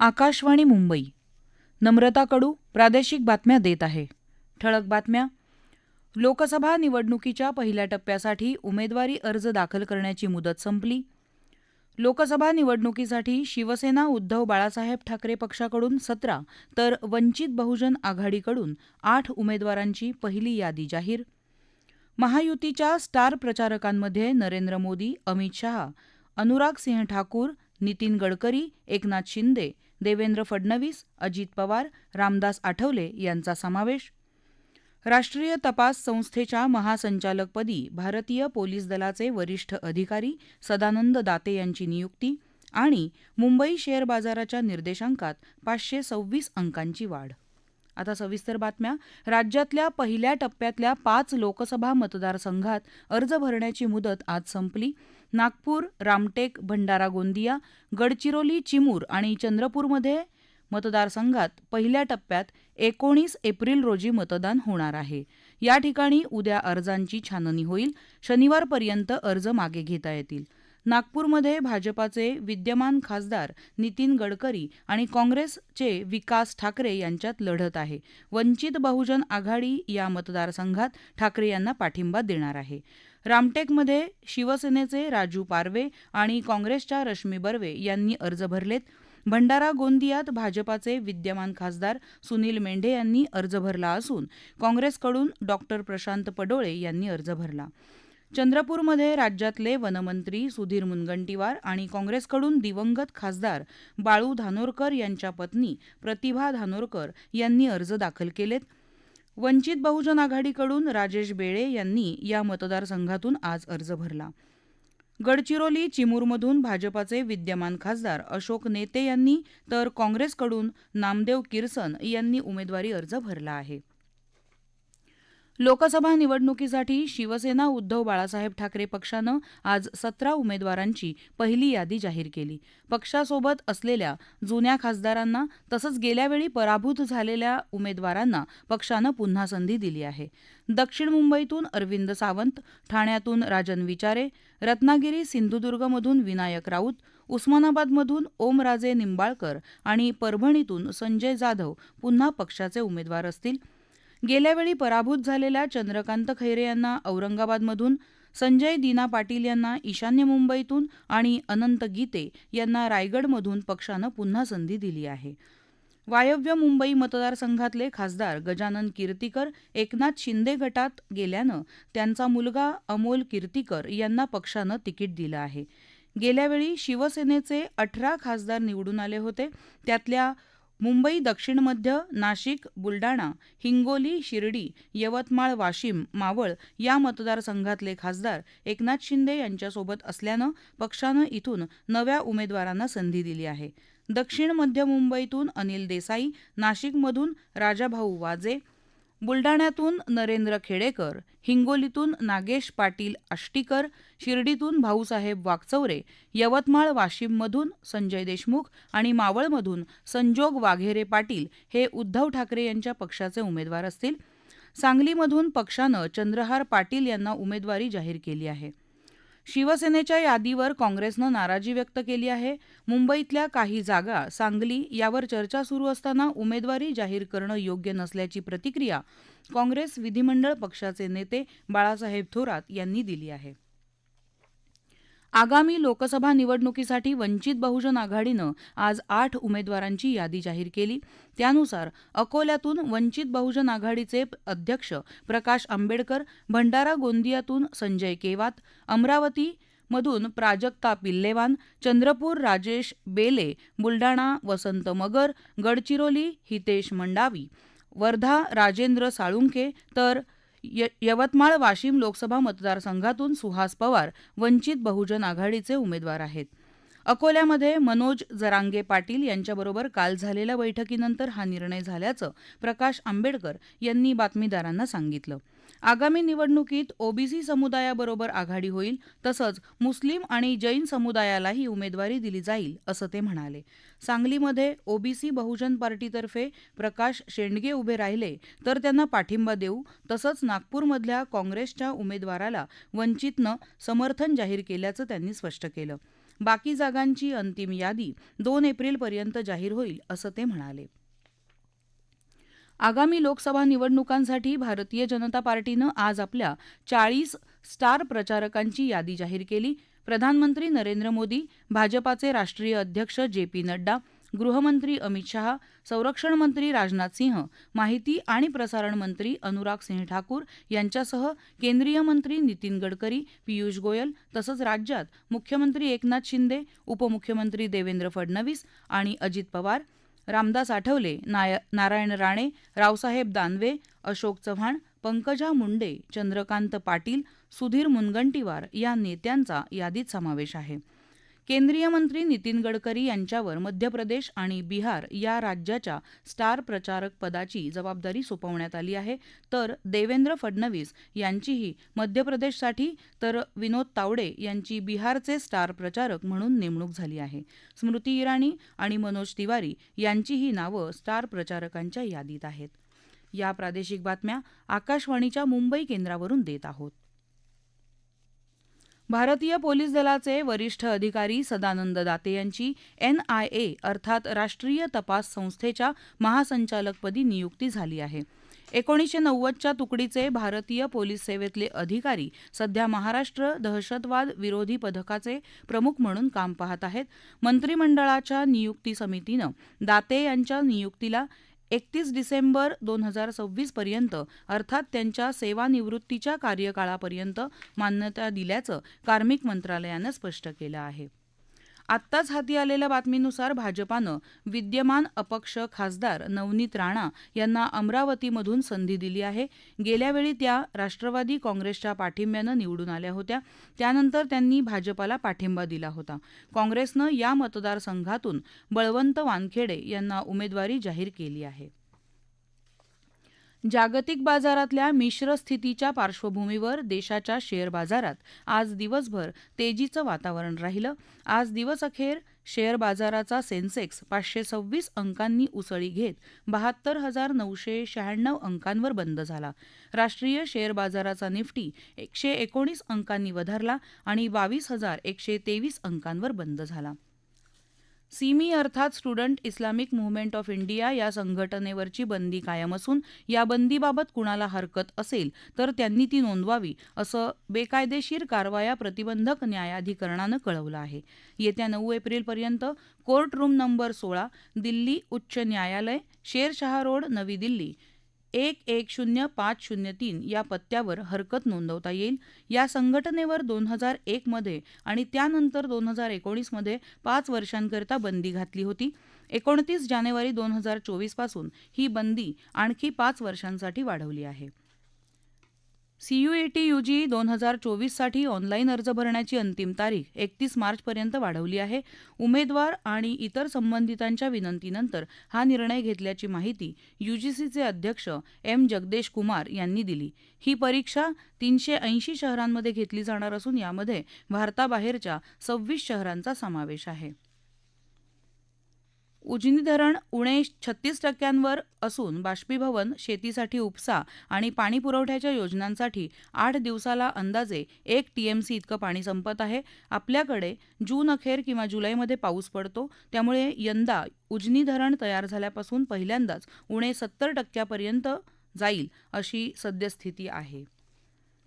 आकाशवाणी मुंबई. नम्रता कडू प्रादेशिक बातम्या देत आहे. ठळक बातम्या. लोकसभा निवडणुकीच्या पहिल्या टप्प्यासाठी उमेदवारी अर्ज दाखल करण्याची मुदत संपली. लोकसभा निवडणुकीसाठी शिवसेना उद्धव बाळासाहेब ठाकरे पक्षाकडून सतरा तर वंचित बहुजन आघाडीकडून आठ उमेदवारांची पहिली यादी जाहीर. महायुतीच्या स्टार प्रचारकांमध्ये नरेंद्र मोदी अमित शहा अनुराग सिंह ठाकूर नितीन गडकरी एकनाथ शिंदे देवेंद्र फडणवीस अजित पवार रामदास आठवले यांचा समावेश. राष्ट्रीय तपास संस्थेच्या महासंचालकपदी भारतीय पोलीस दलाचे वरिष्ठ अधिकारी सदानंद दाते यांची नियुक्ती आणि मुंबई शेअर बाजाराच्या निर्देशांकात पाचशे सव्वीस अंकांची वाढ. आता सविस्तर बातम्या. राज्यातल्या पहिल्या टप्प्यातल्या पाच लोकसभा मतदारसंघात अर्ज भरण्याची मुदत आज संपली. नागपूर रामटेक भंडारा गोंदिया गडचिरोली चिमूर आणि चंद्रपूरमध्ये मतदारसंघात पहिल्या टप्प्यात एकोणीस एप्रिल रोजी मतदान होणार आहे. या ठिकाणी उद्या अर्जांची छाननी होईल. शनिवारपर्यंत अर्ज मागे घेता येतील. नागपूरमध्ये भाजपाचे विद्यमान खासदार नितीन गडकरी आणि काँग्रेसचे विकास ठाकरे यांच्यात लढत आहे. वंचित बहुजन आघाडी या मतदारसंघात ठाकरे यांना पाठिंबा देणार आहे. रामटेकमध्ये शिवसेनेचे राजू पारवे आणि काँग्रेसच्या रश्मी बर्वे यांनी अर्ज भरलेत. भंडारा गोंदियात भाजपाचे विद्यमान खासदार सुनील मेंढे यांनी अर्ज भरला असून काँग्रेसकडून डॉक्टर प्रशांत पडोळे यांनी अर्ज भरला. चंद्रपूरमध्ये राज्यातले वनमंत्री सुधीर मुनगंटीवार आणि काँग्रेसकडून दिवंगत खासदार बाळू धानोरकर यांच्या पत्नी प्रतिभा धानोरकर यांनी अर्ज दाखल केलेत. वंचित बहुजन आघाडीकडून राजेश बेळे यांनी या मतदारसंघातून आज अर्ज भरला. गडचिरोली चिमूरमधून भाजपाचे विद्यमान खासदार अशोक नेते यांनी तर काँग्रेसकडून नामदेव किरसन यांनी उमेदवारी अर्ज भरला आहे. लोकसभा निवडणुकीसाठी शिवसेना उद्धव बाळासाहेब ठाकरे पक्षानं आज सतरा उमेदवारांची पहिली यादी जाहीर केली. पक्षासोबत असलेल्या जुन्या खासदारांना तसंच गेल्यावेळी पराभूत झालेल्या उमेदवारांना पक्षानं पुन्हा संधी दिली आहे. दक्षिण मुंबईतून अरविंद सावंत ठाण्यातून राजन विचारे रत्नागिरी सिंधुदुर्गमधून विनायक राऊत उस्मानाबादमधून ओमराजे निंबाळकर आणि परभणीतून संजय जाधव पुन्हा पक्षाचे उमेदवार असतील. गेल्यावेळी पराभूत झालेल्या चंद्रकांत खैरे यांना औरंगाबादमधून संजय दिना पाटील यांना ईशान्य मुंबईतून आणि अनंत गीते यांना रायगडमधून पक्षानं पुन्हा संधी दिली आहे. वायव्य मुंबई मतदारसंघातले खासदार गजानन कीर्तीकर एकनाथ शिंदे गटात गेल्यानं त्यांचा मुलगा अमोल कीर्तीकर यांना पक्षानं तिकीट दिलं आहे. गेल्यावेळी शिवसेनेचे अठरा खासदार निवडून आले होते. त्यातल्या मुंबई दक्षिण मध्य नाशिक बुलडाणा हिंगोली शिर्डी यवतमाळ वाशिम मावळ या मतदारसंघातले खासदार एकनाथ शिंदे यांच्यासोबत असल्यानं पक्षानं इथून नव्या उमेदवारांना संधी दिली आहे. दक्षिण मध्य मुंबईतून अनिल देसाई नाशिकमधून राजाभाऊ वाजे बुलडाण्यातून नरेंद्र खेडेकर हिंगोलीतून नागेश पाटील आष्टीकर शिर्डीतून भाऊसाहेब वाकचौरे यवतमाळ वाशिममधून संजय देशमुख आणि मावळमधून संजोग वाघेरे पाटील हे उद्धव ठाकरे यांच्या पक्षाचे उमेदवार असतील. सांगलीमधून पक्षानं चंद्रहार पाटील यांना उमेदवारी जाहीर केली आहे. शिवसेनेच्या यादीवर काँग्रेसनं नाराजी व्यक्त केली आहे. मुंबईतल्या काही जागा सांगली यावर चर्चा सुरू असताना उमेदवारी जाहीर करणं योग्य नसल्याची प्रतिक्रिया काँग्रेस विधिमंडळ पक्षाचे नेते बाळासाहेब थोरात यांनी दिली आहे. आगामी लोकसभा निवडणुकीसाठी वंचित बहुजन आघाडीनं आज आठ उमेदवारांची यादी जाहीर केली. त्यानुसार अकोल्यातून वंचित बहुजन आघाडीचे अध्यक्ष प्रकाश आंबेडकर भंडारा गोंदियातून संजय केवात अमरावती मधून प्राजक्ता पिल्लेवान चंद्रपूर राजेश बेले बुलडाणा वसंत मगर गडचिरोली हितेश मंडावी वर्धा राजेंद्र साळुंके तर यवतमाळ वाशिम लोकसभा मतदारसंघातून सुहास पवार वंचित बहुजन आघाडीचे उमेदवार आहेत. अकोल्यामध्ये मनोज जरांगे पाटील यांच्याबरोबर काल झालेल्या बैठकीनंतर हा निर्णय झाल्याचं प्रकाश आंबेडकर यांनी बातमीदारांना सांगितलं. आगामी निवडणुकीत ओबीसी समुदायाबरोबर आघाडी होईल तसंच मुस्लिम आणि जैन समुदायालाही उमेदवारी दिली जाईल असं ते म्हणाले. सांगलीमध्ये ओबीसी बहुजन पार्टीतर्फे प्रकाश शेंडगे उभे राहिले तर त्यांना पाठिंबा देऊ तसंच नागपूरमधल्या काँग्रेसच्या उमेदवाराला वंचितनं समर्थन जाहीर केल्याचं त्यांनी स्पष्ट केलं. बाकी जागांची अंतिम यादी दोन एप्रिलपर्यंत जाहीर होईल असं ते म्हणाले. आगामी लोकसभा निवडणुकांसाठी भारतीय जनता पार्टीनं आज आपल्या चाळीस स्टार प्रचारकांची यादी जाहीर केली. प्रधानमंत्री नरेंद्र मोदी भाजपाचे राष्ट्रीय अध्यक्ष जे पी नड्डा गृहमंत्री अमित शहा संरक्षण मंत्री राजनाथ सिंह माहिती आणि प्रसारण मंत्री अनुराग सिंह ठाकूर यांच्यासह केंद्रीय मंत्री नितीन गडकरी पियुष गोयल तसंच राज्यात मुख्यमंत्री एकनाथ शिंदे उपमुख्यमंत्री देवेंद्र फडणवीस आणि अजित पवार रामदास आठवले नाय नारायण राणे रावसाहेब दानवे अशोक चव्हाण पंकजा मुंडे चंद्रकांत पाटील सुधीर मुनगंटीवार या नेत्यांचा यादीत समावेश आहे. केंद्रीय मंत्री नितीन गडकरी यांच्यावर मध्य प्रदेश आणि बिहार या राज्याच्या स्टार प्रचारक पदाची जबाबदारी सोपवण्यात आली आहे. तर देवेंद्र फडणवीस यांचीही मध्य प्रदेशसाठी तर विनोद तावडे यांची बिहारचे स्टार प्रचारक म्हणून नेमणूक झाली आहे. स्मृती इराणी आणि मनोज तिवारी यांचीही नावं स्टार प्रचारकांच्या यादीत आहेत. या प्रादेशिक बातम्या आकाशवाणीच्या मुंबई केंद्रावरून देत आहोत. भारतीय पोलीस दलाचे वरिष्ठ अधिकारी सदानंद दाते यांची एनआयए अर्थात राष्ट्रीय तपास संस्थेच्या महासंचालकपदी नियुक्ती झाली आहे. एकोणीसशे नव्वदच्या तुकडीचे भारतीय पोलीस सेवेतले अधिकारी सध्या महाराष्ट्र दहशतवाद विरोधी पथकाचे प्रमुख म्हणून काम पाहत आहेत. मंत्रिमंडळाच्या नियुक्ती समितीनं दाते यांच्या नियुक्तीला एकतीस डिसेंबर दोन हजार सव्वीस पर्यंत अर्थात त्यांच्या सेवानिवृत्तीच्या कार्यकाळापर्यंत मान्यता दिल्याचं कार्मिक मंत्रालयानं स्पष्ट केलं आहे. आत्ताच हाती आलेल्या बातमीनुसार भाजपानं विद्यमान अपक्ष खासदार नवनीत राणा यांना अमरावतीमधून संधी दिली आहे. गेल्यावेळी त्या राष्ट्रवादी काँग्रेसच्या पाठिंब्यानं निवडून आल्या होत्या. त्यानंतर त्यांनी भाजपाला पाठिंबा दिला होता. काँग्रेसनं या मतदारसंघातून बळवंत वानखेडे यांना उमेदवारी जाहीर केली आहे. जागतिक बाजारातल्या मिश्र स्थितीच्या पार्श्वभूमीवर देशाच्या शेअर बाजारात आज दिवसभर तेजीचं वातावरण राहिलं. आज दिवसअखेर शेअर बाजाराचा सेन्सेक्स पाचशे सव्वीस अंकांनी उसळी घेत बहात्तर हजार नऊशे शहाण्णव अंकांवर बंद झाला. राष्ट्रीय शेअर बाजाराचा निफ्टी एकशे एकोणीस अंकांनी वधारला आणि बावीस हजार एकशे तेवीस अंकांवर बंद झाला. सिमी अर्थात student Islamic movement of India या संघटनेवरची बंदी कायम असून या बंदीबाबत कुणाला हरकत असेल तर त्यांनी ती नोंदवावी असं बेकायदेशीर कारवाया प्रतिबंधक न्यायाधिकरणानं कळवलं आहे. येत्या नऊ एप्रिलपर्यंत कोर्ट रूम नंबर सोळा दिल्ली उच्च न्यायालय शेरशहा रोड नवी दिल्ली. एक एक शून्य पाच शून्य तीन या पत्त्यावर हरकत नोंदवता येईल. या संघटनेवर दोन हजार एकमध्ये आणि त्यानंतर दोन हजार एकोणीसमध्ये पाच वर्षांकरिता बंदी घातली होती. एकोणतीस जानेवारी दोन हजार चोवीसपासून ही बंदी आणखी पाच वर्षांसाठी वाढवली आहे. सीयूईटी यूजी दोन हजार चोवीससाठी ऑनलाईन अर्ज भरण्याची अंतिम तारीख एकतीस मार्चपर्यंत वाढवली आहे. उमेदवार आणि इतर संबंधितांच्या विनंतीनंतर हा निर्णय घेतल्याची माहिती यूजीसीचे अध्यक्ष एम जगदेश कुमार यांनी दिली. ही परीक्षा तीनशे ऐंशी शहरांमध्ये घेतली जाणार असून यामध्ये भारताबाहेरच्या सव्वीस शहरांचा समावेश आहे. उजनी धरण उणे छत्तीस टक्क्यांवर असून बाष्पीभवन शेतीसाठी उपसा आणि पाणी पुरवठ्याच्या योजनांसाठी आठ दिवसाला अंदाजे एक टीएमसी इतकं पाणी संपत आहे. आपल्याकडे जून अखेर किंवा जुलैमध्ये पाऊस पडतो. त्यामुळे यंदा उजनी धरण तयार झाल्यापासून पहिल्यांदाच उणे सत्तर टक्क्यापर्यंत जाईल अशी सद्यस्थिती आहे.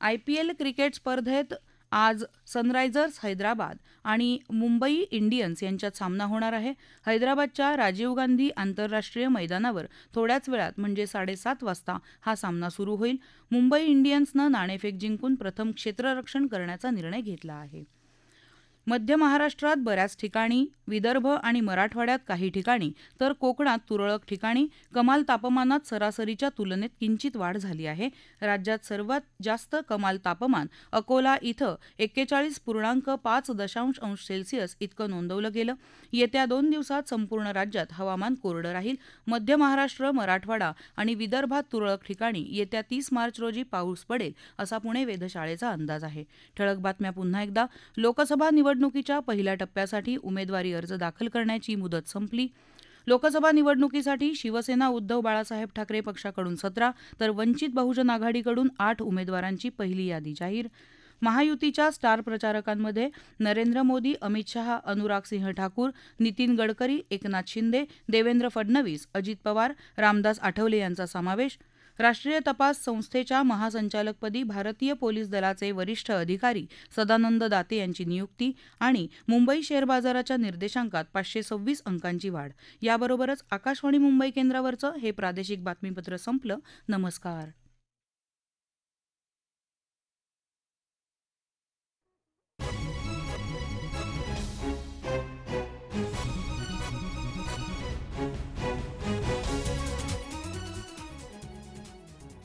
आय पी एल क्रिकेट स्पर्धेत आज सनरायझर्स हैदराबाद आणि मुंबई इंडियन्स यांच्यात सामना होणार आहे. हैदराबादच्या राजीव गांधी आंतरराष्ट्रीय मैदानावर थोड्याच वेळात म्हणजे साडेसात वाजता हा सामना सुरू होईल. मुंबई इंडियन्सनं नाणेफेक जिंकून प्रथम क्षेत्ररक्षण करण्याचा निर्णय घेतला आहे. मध्य महाराष्ट्रात बऱ्याच ठिकाणी विदर्भ आणि मराठवाड्यात काही ठिकाणी तर कोकणात तुरळक ठिकाणी कमाल तापमानात सरासरीच्या तुलनेत किंचित वाढ झाली आहे. राज्यात सर्वात जास्त कमाल तापमान अकोला इथं एक्केचाळीस पूर्णांक पाच दशांश अंश सेल्सिअस इतकं नोंदवलं गेलं. येत्या दोन दिवसात संपूर्ण राज्यात हवामान कोरडं राहील. मध्य महाराष्ट्र मराठवाडा आणि विदर्भात तुरळक ठिकाणी येत्या तीस मार्च रोजी पाऊस पडेल असा पुणे वेधशाळेचा अंदाज आहे. ठळक बातम्या पुन्हा एकदा. लोकसभा निवड निवडणुकीच्या पहिल्या टप्प्यासाठी उमेदवारी अर्ज दाखल करण्याची मुदत संपली. लोकसभा निवडणुकीसाठी शिवसेना उद्धव बाळासाहेब ठाकरे पक्षाकडून सतरा तर वंचित बहुजन आघाडीकडून आठ उमेदवारांची पहिली यादी जाहीर. महायुतीच्या स्टार प्रचारकांमध्ये नरेंद्र मोदी अमित शहा अनुराग सिंह ठाकूर नितीन गडकरी एकनाथ शिंदे देवेंद्र फडणवीस अजित पवार रामदास आठवले यांचा समावेश. राष्ट्रीय तपास संस्थेच्या महासंचालकपदी भारतीय पोलीस दलाचे वरिष्ठ अधिकारी सदानंद दाते यांची नियुक्ती आणि मुंबई शेअर बाजाराच्या निर्देशांकात पाचशे सव्वीस अंकांची वाढ. याबरोबरच आकाशवाणी मुंबई केंद्रावरचं हे प्रादेशिक बातमीपत्र संपलं. नमस्कार.